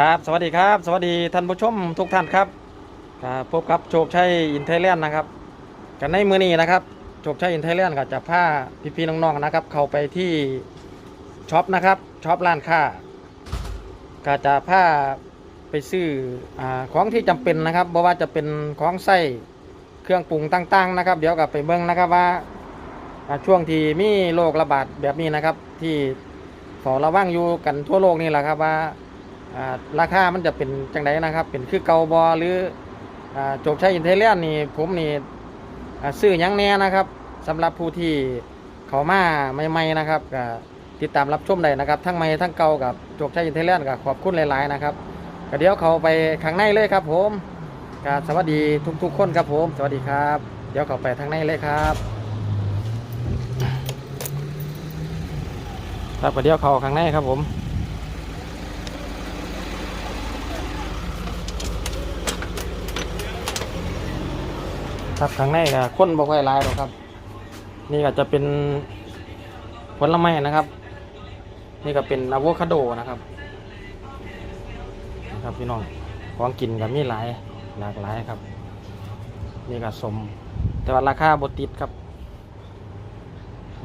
ครับ สวัสดีครับ สวัสดีท่านผู้ชมทุกท่านครับครับพบกับโชคชัยอินเทเลียนนะครับ กันในมือนี้นะครับโชคชัยอินเทเลียนก็จะพาพี่ๆน้องๆนะครับ เข้าไปที่ช็อปนะครับช็อปร้านค้าก็จะพาไปซื้ออของที่จำเป็นนะครับเพราะว่าจะเป็นของใส้เครื่องปรุงต่างๆนะครับ เดี๋ยวกับไปเบิ่งนะครับว่าช่วงที่มีโรคระบาดแบบนี้นะครับ ที่เฝ้าระวังอยู่กันทั่วโลกนี่แหละครับว่า ราคามันจะเป็นจังไดนะครับ เป็นคือเกาบอหรืออ่าโจกชัยอินเทเลียนนี่ผมนี่ซื้อยังแน่นะครับสำหรับผู้ที่เขามาใหม่ๆนะครับก็ติดตามรับชมได้นะครับ ทั้งใหม่ทั้งเก่ากับโจกชัยอินเทเลียนก็ขอบคุณหลายๆนะครับก็เดี๋ยวเขาไปข้างในเลยครับ ผมก็สวัสดีทุกๆคนครับผม สวัสดีครับ เดี๋ยวเขาไปทางในเลยครับครับก็เดี๋ยวเขาข้างในครับผม ครับข้างในก็คนบ่ค่อยหลายหรอกครับ นี่ก็จะเป็นผลไม้นะครับ นี่ก็เป็นอะโวคาโดนะครับนะครับพี่น้องของกินก็มีหลายหลากหลายครับ นี่ก็สม แต่ว่าราคาบติดครับ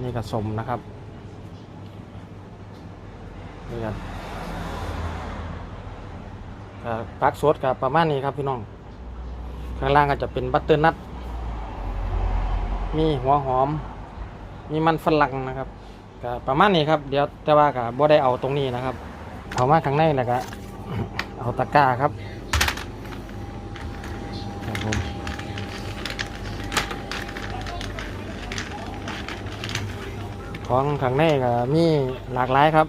นี่ก็สมนะครับนี่ก็ก็ปักสดกับประมาณนี้ครับพี่น้อง ข้างล่างก็จะเป็นบัตเตอร์นัท มีหัวหอม มีมันฝรั่งนะครับก็ประมาณนี้ครับ เดี๋ยวแต่ว่าก็บ่ได้เอาตรงนี้นะครับ เอามาข้างในแล้วก็เอาตะกร้าครับครับผมของข้างในก็มีหลากหลายครับ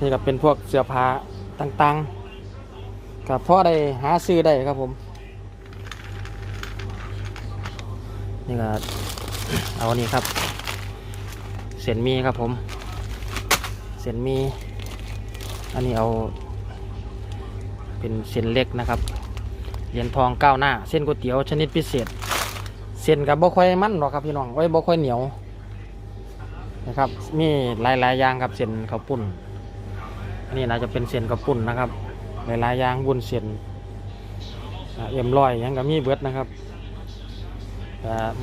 นี่ก็เป็นพวกเสื้อผ้าต่างๆก็พ่อได้หาซื้อได้ครับผม นี่ก็เอาอันนี้ครับ เส้นมีครับผม เส้นมี อันนี้เอา เป็นเส้นเล็กนะครับ เหรียญทองก้าวหน้า เส้นก๋วยเตี๋ยวชนิดพิเศษ เส้นกับบ่ค่อยมันหรอกครับพี่น้องไว้ยบ่ค่อยเหนียวนะครับ มีหลายๆอย่างครับเส้นข้าวปุ้นอันนี้น่าจะเป็นเส้นข้าวปุ้นนะครับ หลายๆอย่างบุญเส้นอ่าเอ็มร้อยหยังก็มีเบิดนะครับ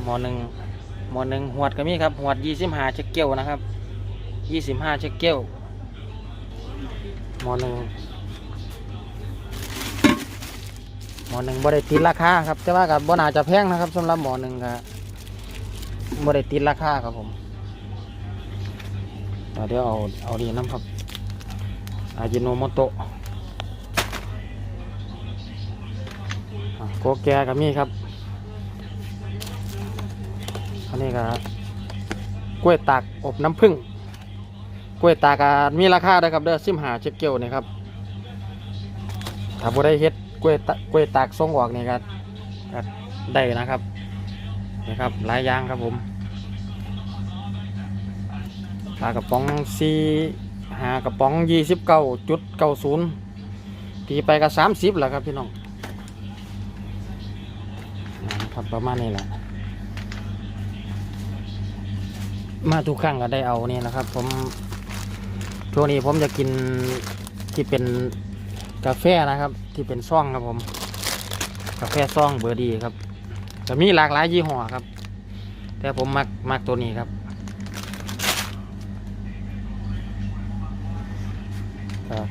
มอหนึ่งหมอหนึ่งหวดก็มีครับหวดยี่สิบห้าเช็คเกลนะครับยี่สิบห้าเช็คเกลหมอหนึ่งหมอหนึ่งบริติดราคาครับแต่ว่ากับบน่าจะแพงนะครับสำหรับหมอหนึ่งกับบริติดราคาครับผมอ่เดี๋ยวเอาเอาดีน้ำครับอาจิโนโมโตะโกแกก็มีครับ นนี้ก็กล้วยตากอบน้ำผึ้งกล้วยตากมีราคาด้วยครับเด้อซิมหาเช็คเกียวนี่ครับถ้าบ่ได้เฮ็ดกล้วยตากล้วยตากส่งออกนี่ก็ก็ได้นะครับนี่ครับหลายอย่างครับผมปลากระป๋องซีหากระป๋องยี่สิบเก้าจุดเก้าศูนย์ตีไปก็สามสิบแหละครับพี่น้องนะครับประมาณนี้แหละ มาทุกครั้งก็ได้เอานี่นะครับ ผมช่วงนี้ผมจะกินที่เป็นกาแฟนะครับ ที่เป็นซ่องครับผม กาแฟซ่องเบอร์ดีครับจะมีหลากหลายยี่ห้อครับ แต่ผมมักมักตัวนี้ครับ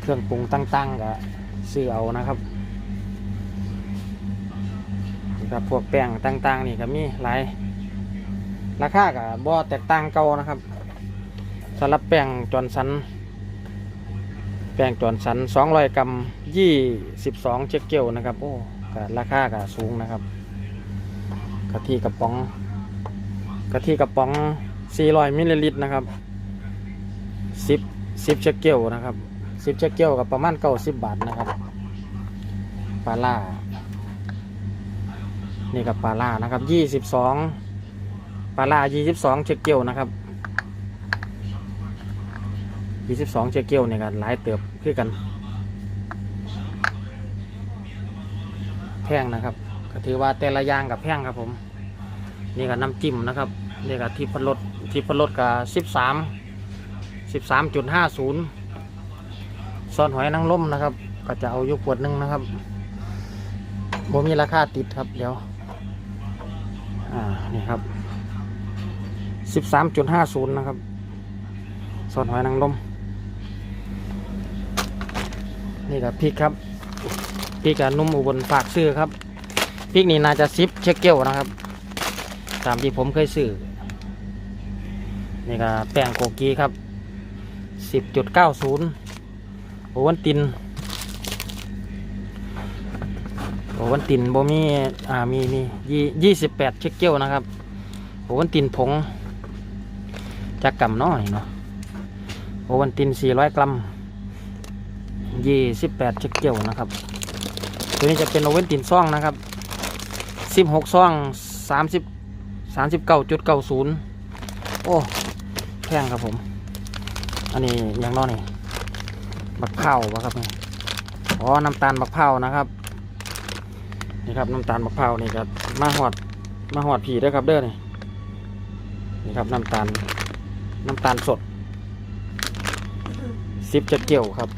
เครื่องปรุงตั้งๆก็ซื้อเอานะครับครับพวกแป้งต่างๆนี่ก็มีหลาย ราคากับบ่แตกต่างเก่านะครับสำหรับแป้งจอนสัน แป้งจอนสัน200กรัม22 เจ็ดเกลนะครับโอ้ก็ราคาก็สูงนะครับกะทิกระป๋องกะทิกระป๋อง 400มิลลิลิตรนะครับ10 10เจ็ดเกลนะครับ10เจ็ดเกลกับประมาณ90บาทนะครับปลาล่านี่กับปลาล่านะครับ22 ปลาล่า22เชคเกลนะครับ22เชคเกลเนี่ยกันหลายเติบคือกัน แพงนะครับ ก็ถือว่าแต่ละย่างกับแพงครับผม นี่กับน้ำจิ้มนะครับ นี่กับที่พลดที่พลดกับ 13 13.50ซอสหอยนางรมนะครับ ก็จะเอายู่ขวดหนึงนะครับบ่มีราคาติดครับเดี๋ยว อ่า นี่ครับ สิบสามจุดห้าศูนย์นะครับซอสหอยนางรมนี่กับพริกครับพริกกับนุ่มอุบลฝากซื้อครับพริกนี่น่าจะซิปเช็คเกลนะครับ ตามที่ผมเคยซื้อนี่ก็แป้งโกกีครับสิบจุดเก้าศูนย์โอวันตินโอวันตินโบมีอ่ามีมียี่ยี่สิบแปดเช็คเกลนะครับโอวันตินผง จักกำน้อยเนาะโอวันตินสี่ร้อยกรัมยี่สิบแปดเช็คเกลนะครับ ตัวนี้จะเป็นโอเวนตินซ่องนะครับสิบหกซ่องสามสิบสามสิบเก้าจุดเก้าศูนย์โอ้แพงครับผม อันนี้อยังน้อยนี่บักเผาวะครับนี่อ๋อน้ำตาลบักเผาวนะครับนี่ครับน้ำตาลบักเผานี่ครับมาหอดมาหอดผีด้วยครับเด้อนี่นี่ครับน้ำตาล น้ำตาลสดซิปจะเกี่ยวครับ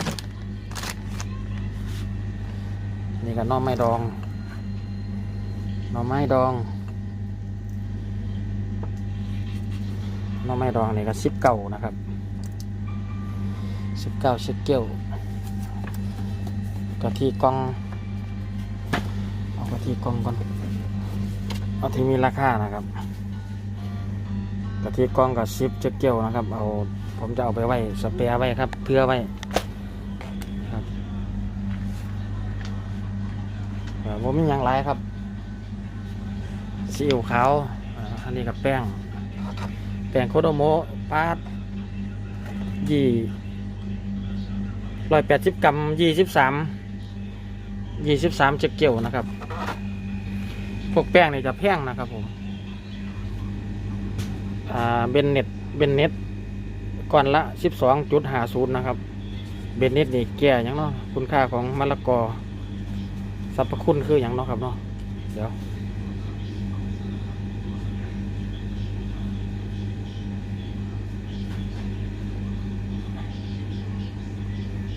นี่ก็น่อไม้ดองน่อไม้ดองน่อไม้ดองนี่ก็สิบเก้านะครับสิบเก้าเชคเกลกะทิกล่องเอากะทิกล่องก่อนเอาที่มีราคานะครับ กะทิกล่องกับสิบเชคเกลนะครับ เอาผมจะเอาไปไว้สเปียร์ไว้ครับเพื่อไว้ครับผมมีอย่างไรครับซีอิ๊วขาวอันนี้กับแป้ง แป้งโคโดโมปาดยี่ร้อยแปดสิบกรัมยี่สิบสามยี่สิบสามเจ็ดเกี่ยวนะครับ พวกแป้งนี่จะแพงนะครับผม เบนเน็ตเบนเน็ตก่อนละสิบสองจุดหาศูนย์นะครับ เบนเน็ตนี่แก่ยังเนาะคุณค่าของมะละกอสรรพคุณคืออย่างเนาะครับเนาะเดี๋ยว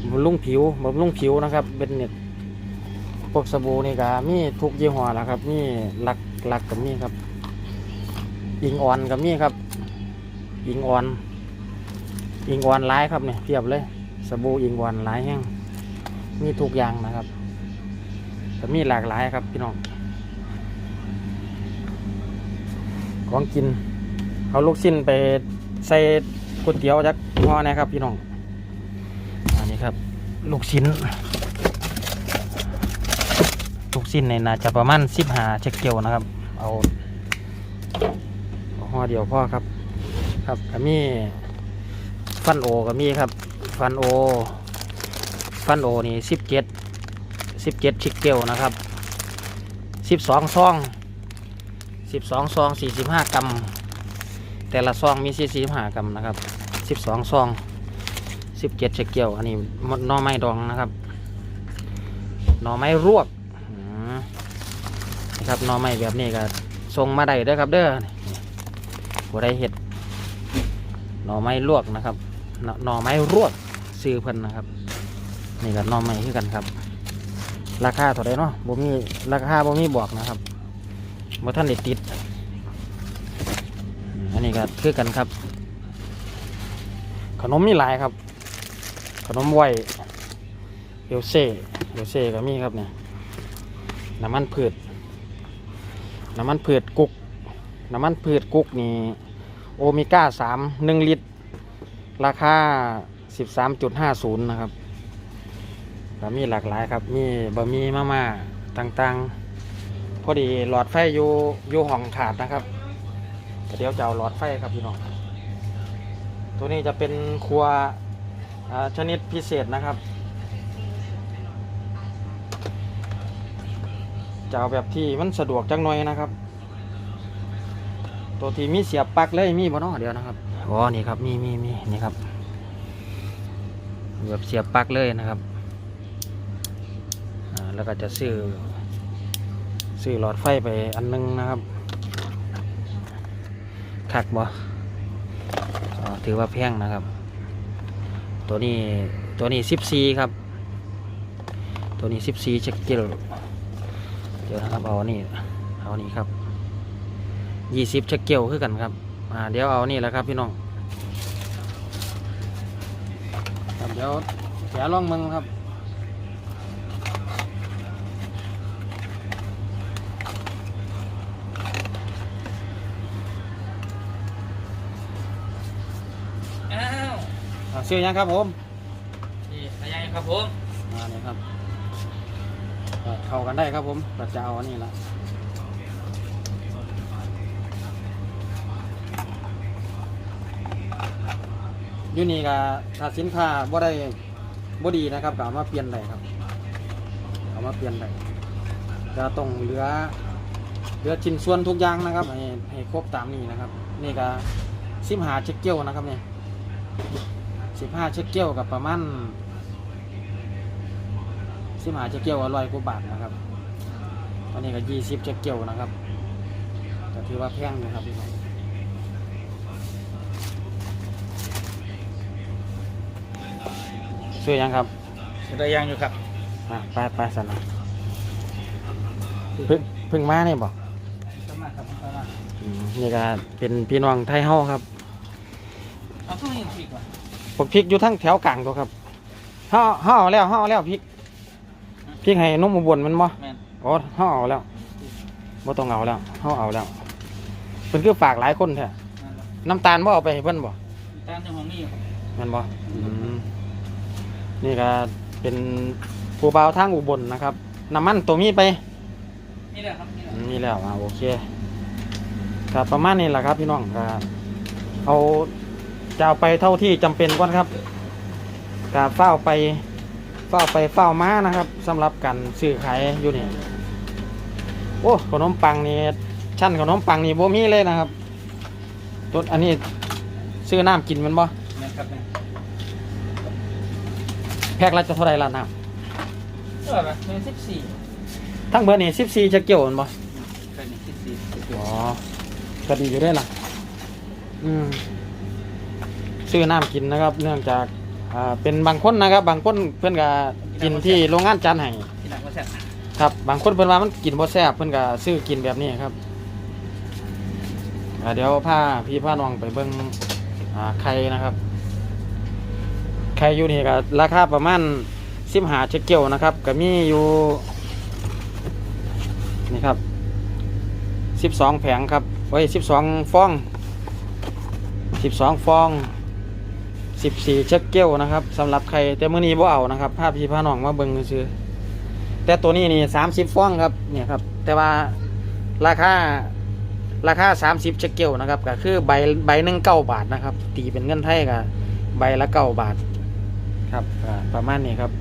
บำรุงผิวบำรุงผิวนะครับ เป็นเน็ตพวกสบู่นี่ก็มีทุกยี่ห้อแหละครับ มีหลักหลักกับมีครับ อิงออนกับมีครับ อิงออนอิงออนหลายครับเนี่ยเพียบเลยสบู่อิงออนหลายแห้งมีทุกอย่างนะครับแต่มีหลากหลายครับพี่น้องของกินเอาลูกชิ้นไปใส่ก๋วยเตี๋ยวจักห่อนะครับ พี่น้องอันนี้ครับ ลูกชิ้น ลูกชิ้นในน่าจะประมาณสิบหาเช็คเกียวนะครับ เอาเอาห่อเดียวพ่อครับ ครับก็มีฟันโอก็มีครับ ฟันโอ ฟันโอนี่สิบเจ็ดสิบเจ็ดชิกเกลนะครับสิบสองซองสิบสองซองสี่สิบห้ากรัมแต่ละซองมีสี่สิบห้ากรัมนะครับสิบสองซองสิบเจ็ดชิกเกลอันนี้หน่อไม้ดองนะครับหน่อไม้รวกนะครับหน่อไม้แบบนี้ก็ส่งมาได้เด้อครับเด้อบัได้เห็ด หน่อไม้ลวกนะครับหน่อหน่อไม้รวกซื้อเพิ่นนะครับ นี่ก็หน่อไม้คือกันครับ ราคาเท่าไรเนาะบ่มีราคาบ่มีบอกนะครับบ่ท่านได้ติด อันนี้ก็คือกันครับ ขนมมีหลายครับ ขนมไหวเอลเซ่เอลเซ่ก็มีครับเนี่ยน้ำมันพืชน้ำมันพืชกุกน้ำมันพืชกุกนี่ โอเมก้าสามหนึ่งลิตร ราคาสิบสามจุดห้าศูนย์นะครับก็มีหลากหลายครับ มีบะหมี่มาม่าต่างๆ พอดีหลอดไฟอยู่อยู่ห้องขาดนะครับเดี๋ยวจะเอาหลอดไฟครับพี่น้อง ตัวนี้จะเป็นครัวชนิดพิเศษนะครับ จะเอาแบบที่มันสะดวกจังหน่อยนะครับ ตัวที่มีเสียบปลั๊กเลยมีบ่เนาะเดี๋ยวนะครับอ๋อนี่ครับมีมีมีนี่ครับแบบเสียบปลั๊กเลยนะครับแล้วก็จะซื้อซื้อหลอดไฟไปอันนึงนะครับคักบ่ถือว่าแพงนะครับ ตัวนี้ตัวนี้สิบซีครับ ตัวนี้สิบสี่เช็คเกลเดี๋ยวนะครับเอาอันนี่เอาอันนี้ครับ ยี่สิบเช็คเกลคือกันครับอ่าเดี๋ยวเอาอันนี่แหละครับพี่น้องครับเดี๋ยวแกะลองมึงครับอ้าวอ่าซื้อยังครับผมนี่อะไรครับผมมาเนี่ยครับก็เข้ากันได้ครับผมก็จะเอาอันนี้ละ อยู่นี่ก็ถ้าสินค้าบ่ได้บ่ดีนะครับก็เอามาเปลี่ยนได้ครับเอามาเปลี่ยนได้ก็ต้องเหลือเหลือชิ้นส่วนทุกอย่างนะครับให้ให้ครบตามนี้นะครับ นี่ก็สิบหาเช็คเกี้ยวนะครับเนี่ยสิบห้าเช็คเกี้ยวกับประมาณสิบหาเจะเกี่ยวอร่อยกว่าบาทนะครับตอนนี้ก็ยี่สิบเจะเกี่ยวนะครับก็ถือว่าแพงนะครับพี่น้อง ซื้อยังครับได้ยังอยู่ครับอะไปไปสันนะเพิ่งเพิ่งมาเนี่ยบอกสมัครครับสมัครนี่ก็เป็นพี่น้องไทยเฮาครับเอาตู้ยังผิดว่ะพวกพริกอยู่ทั้งแถวกลางตัวครับเฮาเฮาเอาแล้วเฮาเอาแล้วพริกพริกให้นุ่มอุบลมันบ่ แม่นอ๋อเฮาเอาแล้วบ่ต้องเอาแล้วเฮาเอาแล้วเพิ่นคือฝากหลายคนแท้นั่นแหละน้ำตาลบ่เอาไปให้เพิ่นบ่ตามเจ้าของนี่อยู่แม่นบ่อืม นี่ก็เป็นผู้บ่าวทางอุบลนะครับน้ำมันตัวมีไปนี่แหละครับนี่แหละอืมมีแล้วอ่าโอเคครับประมาณนี้แหละครับพี่น้องก็เอาจะเอาไปเท่าที่จำเป็นก่อนครับก็เฝ้าวไปเฝ้าวไปเฝ้าวมานะครับสำหรับการซื้อขายอยู่นี่โอ้ขนมปังนี่ชั้นขนมปังนี่บ่มีเลยนะครับตัวอันนี้ซื้อน้ำกินแมันบ่แม่นครับแม่นแพ็คละจะเท่าไหรละน้เออแบบเป็นสิบสี่ำทั้งเบอร์นี่สิบสี่จะเกี่ยวแมันบ่เป็นสิบสี่อ๋อก็ดีอยู่ด้วยล่ะอืมซื้อน้ำกินนะครับ เนื่องจากอ่าเป็นบางคนนะครับ บางคนเพื่อนก็กินที่โรงงานจานไห้ที่หลังว่าแซ่บครับ บางคนเพื่อนว่ามันกินบ่แซ่บเพื่อนก็ซื้อกินแบบนี้ครับอ่าเดี๋ยวพาพี่พาน้องไปเบิ่งอ่าไข่นะครับ ไข่อยู่นี่ก็ราคาประมาณสิบหาเชเกิลนะครับก็มีอยู่นี่ครับสิบสองแผงครับไว้สิบสองฟองสิบสองฟองสิบสี่เชคเกิลนะครับสำหรับไข่แต่มื้อนี้บ่เอานะครับพาพพี่พาน้องมาเบิ่งซื้อแต่ตัวนี้นี่สามสิบฟองครับเนี่ยครับแต่ว่าราคาราคาสามสิบเชคเกิลนะครับก็คือใบใบหนึ่งเก้าบาทนะครับตีเป็นเงินไทยก็ใบละเก้าบาท ครับประมาณนี้ครับ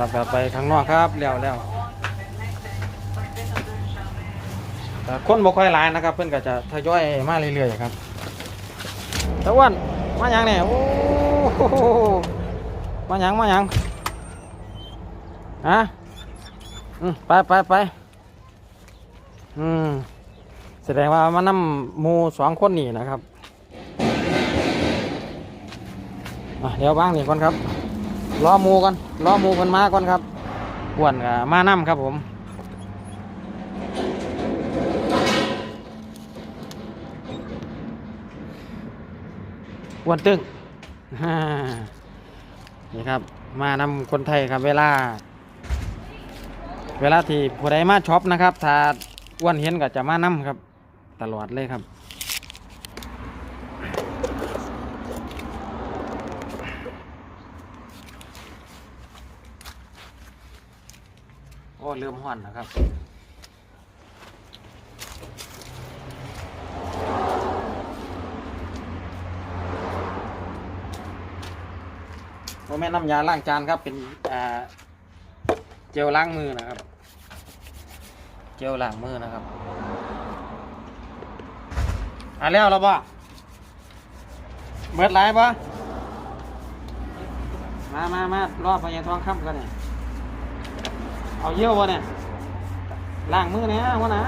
ครับครับไปข้างนอกครับแล้วแล้วคนบ่ค่อยหลายนะครับ เพื่อนก็จะทยอยมาเรื่อยๆครับตะวันมาหยังเนี่ยโอ้โหมาหยังมาหยังฮะไปไปไปอืมแสดงว่ามานำหมูสองคนนี่นะครับเดี๋ยวว่างนี่ก่อนครับ รอมูก่อนรอมูคนมาก่อนครับอ้วนกับมานํครับผมอ้วนตึงนี่ครับ มานำคนไทยครับเวลา เวลาที่ผู้ใดมาช็อปนะครับ ถ้าอ้วนเห็นก็จะมานำครับ ตลอดเลยครับ เริ่มห่อนนะครับโมแม่น้ำยาล้างจานครับเป็นเจลล้างมือนะครับ เจลล้างมือนะครับอะแล้วเราบ่เบิดหลายบ่มา มา มารอบพยาท้องคำกันเนี่ย เอาเยี่ยวบ่เนี่ยล้างมือเนี่ยวันนะ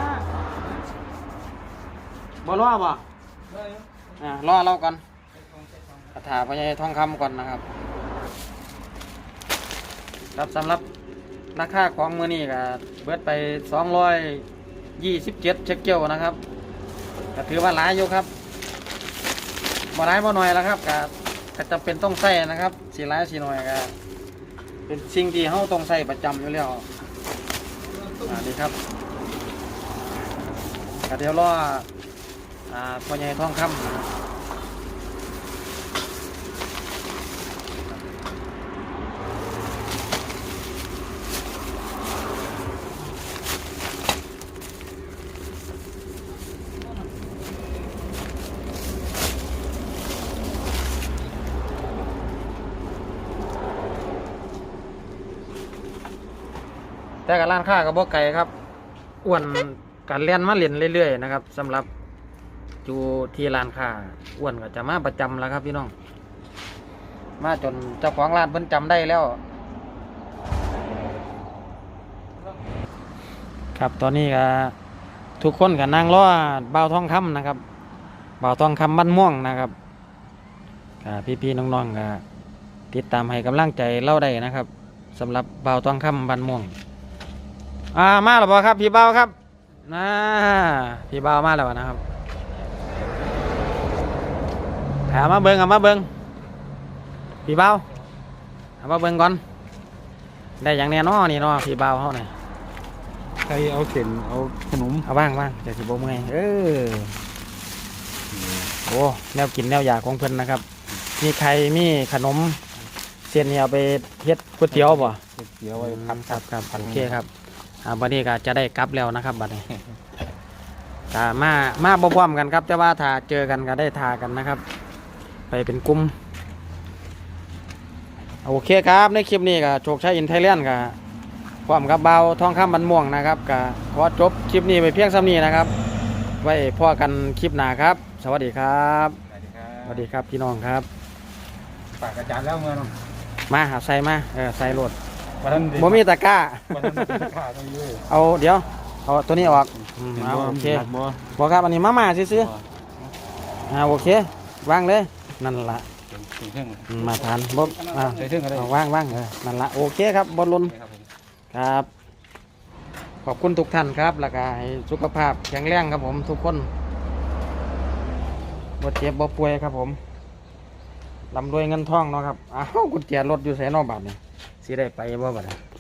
บ่รอบ่อ่ารอเราก่อนคาถาพญาทองคำก่อนนะครับครับสำหรับราคาของมือนี้ก็เบิดไปสองร้อยยี่สิบเจ็ดเช็คเกียวนะครับก็ถือว่าหลายอยู่ครับบ่หลายบ่หน่อยแล้วครับก็ก็จำเป็นต้องใส่นะครับสีหลายสีหน่อยก็เป็นสิ่งที่เฮาต้องใส่ประจำอยู่แล้ว อ่านี่ครับกระเดียวรออ่าพ่อใหญ่ทองคำ แต่กับร้านค้ากับบ่ไก่ครับอ้วนการเลียนมาเล่นเรื่อยๆนะครับสำหรับอยู่ที่ร้านค้าอ้วนก็จะมาประจำแล้วครับพี่น้อง มาจนเจ้าของร้านเพิ่นจำได้แล้ว ครับตอนนี้ก็ทุกคนก็นั่งรอเบาวทองคำนะครับเบาวทองคำบ้านม่วงนะครับก็พี่ๆน้องๆก็ติดตามให้กำลังใจเล่าได้นะครับสำหรับเบาวทองคำบ้านม่วง อ่ามาแล้วบ่ครับ พี่เบาครับนะพี่เบามาแล้วนะครับถามมาเบิงเอามาเบิงพี่เบาเอามาเบิงก่อน ได้อย่างแน่นอนนี่เนาะพี่เบาเขาเนี่ยใครเอาเส้นเอาขนมเอาบ้างบ้างจะสิบ่เมื่อยเออโอ้แนวกินแนวอยากของเพิ่นนะครับ มีไข่มีขนมเส้นนี่เอาไปเฮ็ดก๋วยเตี๋ยวบ่เดี๋ยวไว้คพัรักบครับครับโอเคครับ อ่าบัดนี้ก็จะได้กลับแล้วนะครับบัดนี้ก็มามาบ่พร้อมกันครับ แต่ว่าถ้าเจอกันก็ได้ทากันนะครับ ไปเป็นกลุ่มโอเคครับในคลิปนี้ก็โชคชัยอินไทยแลนด์ก็พร้อมกับเบาทองคำบันม่วงนะครับก็ขอจบคลิปนี้ไปเพียงส่ำนี้นะครับ ไว้พ่อกันคลิปหน้าครับ สวัสดีครับสวัสดีครับพี่น้องครับปากอาจารย์แล้วเมื่อน้องมาหาใส่มาเออใส่รถ วันนั้นบ่มีตะกร้าวันนั้นขาดไปเยอะเอาเดี๋ยว เอาตัวนี้ออกอืมเอาโอเคบ่บอกครับอันนี้มาม่าซื้อๆอ่าโอเควางเลย นั่นละถึงเครื่องอืมมาทานบ่อ่าใส่เครื่องอะไรเอาวางวางเออนั่นละโอเคครับบอลลน ครับผม ครับ ขอบคุณทุกท่านครับแล้วก็ให้สุขภาพแข็งแรงครับผมทุกคนบ่เจ็บบ่ป่วยครับผมลำรวยเงินทองเนาะครับ อ้าวกุญแจรถอยู่ไสเนอกบาทนี่ สิได้ไปบ่บัดนี้